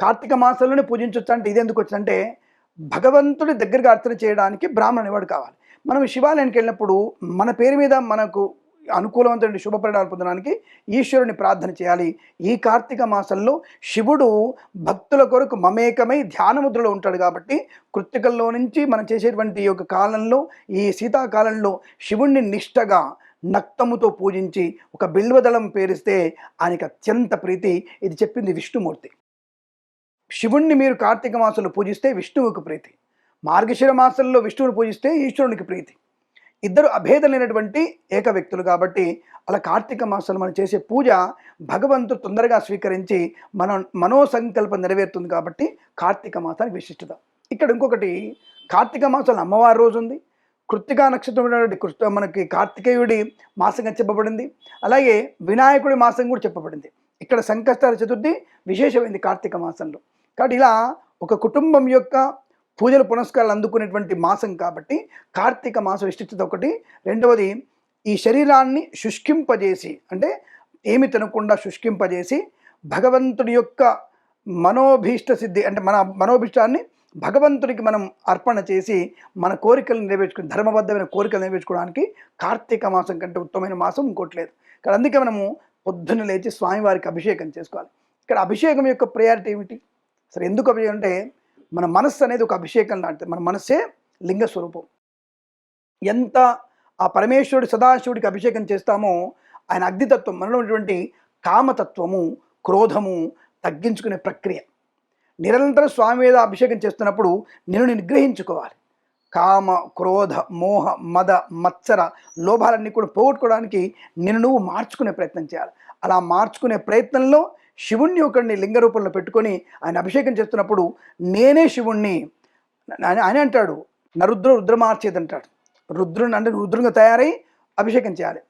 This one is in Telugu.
కార్తీక మాసంలోనే పూజించవచ్చు అంటే ఇది ఎందుకు వచ్చిందంటే భగవంతుడి దగ్గరికి అర్చన చేయడానికి బ్రాహ్మణ వాడు కావాలి. మనం శివాలయానికి వెళ్ళినప్పుడు మన పేరు మీద మనకు అనుకూలవంతమైన శుభ పరిణామాలు పొందడానికి ఈశ్వరుని ప్రార్థన చేయాలి. ఈ కార్తీక మాసంలో శివుడు భక్తుల కొరకు మమేకమై ధ్యానముద్రలో ఉంటాడు కాబట్టి కృత్తికల్లో నుంచి మనం చేసేటువంటి యొక్క కాలంలో ఈ శీతాకాలంలో శివుణ్ణి నిష్టగా నక్తముతో పూజించి ఒక బిల్వదళం పేరిస్తే ఆయనకి అత్యంత ప్రీతి. ఇది చెప్పింది విష్ణుమూర్తి. శివుణ్ణి మీరు కార్తీక మాసంలో పూజిస్తే విష్ణువుకు ప్రీతి. మార్గశిర మాసంలో విష్ణువుని పూజిస్తే ఈశ్వరునికి ప్రీతి. ఇద్దరు అభేదలైనటువంటి ఏక వ్యక్తులు కాబట్టి అలా కార్తీక మాసంలో మనం చేసే పూజ భగవంతుడు తొందరగా స్వీకరించి మన మనోసంకల్పం నెరవేరుతుంది కాబట్టి కార్తీక మాసానికి విశిష్టత. ఇక్కడ ఇంకొకటి కార్తీక మాసంలో అమ్మవారి రోజు ఉంది. కృత్తికా నక్షత్రం ఉన్నటువంటి కృష్ణ మనకి కార్తికేయుడి మాసంగా చెప్పబడింది. అలాగే వినాయకుడి మాసం కూడా చెప్పబడింది. ఇక్కడ సంకష్టాల చతుర్థి విశేషమైంది కార్తీక మాసంలో. కాబట్టి ఇలా ఒక కుటుంబం యొక్క పూజలు పునస్కారాలు అందుకునేటువంటి మాసం కాబట్టి కార్తీక మాసం విశిష్టత ఒకటి. రెండవది ఈ శరీరాన్ని శుష్కింపజేసి అంటే ఏమి తినకుండా శుష్కింపజేసి భగవంతుడి యొక్క మనోభీష్ట సిద్ధి అంటే మన మనోభీష్టాన్ని భగవంతుడికి మనం అర్పణ చేసి మన కోరికలు నెరవేర్చుకుని ధర్మబద్ధమైన కోరికలు నెరవేర్చుకోవడానికి కార్తీక మాసం కంటే ఉత్తమమైన మాసం ఇంకోటి లేదు. ఇక్కడ అందుకే మనము పొద్దున్న లేచి స్వామివారికి అభిషేకం చేసుకోవాలి. ఇక్కడ అభిషేకం యొక్క ప్రయారిటీ ఏమిటి? సరే ఎందుకు అభిషేకం అంటే మన మనస్సు అనేది ఒక అభిషేకం లాంటిది. మన మనస్సే లింగ స్వరూపం. ఎంత ఆ పరమేశ్వరుడు సదాశివుడికి అభిషేకం చేస్తామో ఆయన అగ్నితత్వం మనలో ఉన్నటువంటి కామతత్వము క్రోధము తగ్గించుకునే ప్రక్రియ. నిరంతరం స్వామి మీద అభిషేకం చేస్తున్నప్పుడు నేను నిగ్రహించుకోవాలి. కామ క్రోధ మోహ మద మత్సర లోభాలన్నీ కూడా పోగొట్టుకోవడానికి నిన్ను నువ్వు మార్చుకునే ప్రయత్నం చేయాలి. అలా మార్చుకునే ప్రయత్నంలో శివుణ్ణి ఒకడిని లింగ రూపంలో పెట్టుకొని ఆయన అభిషేకం చేస్తున్నప్పుడు నేనే శివుణ్ణి ఆయన ఆయన అంటాడు. నరుద్ర రుద్రమార్చేది అంటాడు. రుద్రుని అంటే రుద్రంగా తయారై అభిషేకం చేయాలి.